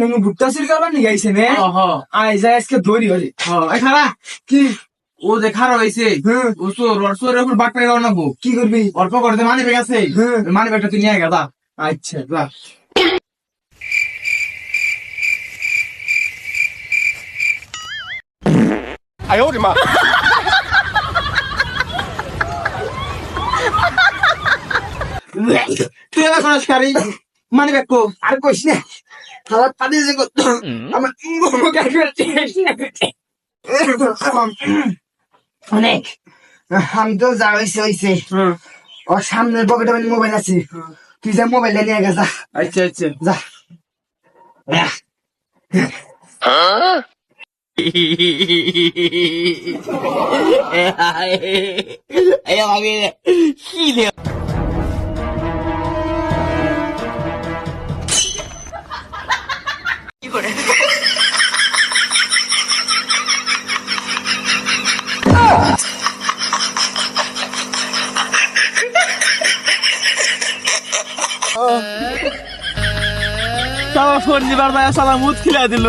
নুনু ভুট্টা সিল করবার নিয়ে গাইছে নে আই যাই আজকে দৌড়ি হলি। হ। এই খারা কি? ও হয়েছে হ্যাঁ ও তো রসের উপর বাট পেয়ে রাখব কি করবি অল্প করতে মানি পেয়ে গেছে। মানি ব্যাগটা তুই নিয়ে গেদা আচ্ছা যা। তুই এবার কোন শিকারি মানি ব্যাগ কো আর কইস না। হালাত পানি যে করতো আমার অনেক আমি তো যা হয়েছে হয়েছে ওর সামনের পকেটে মোবাইল আছে তুই যা মোবাইলটা নিয়ে গেছা আচ্ছা আচ্ছা যা শনিবার ভাই সালাম মুদ খিলা দিল।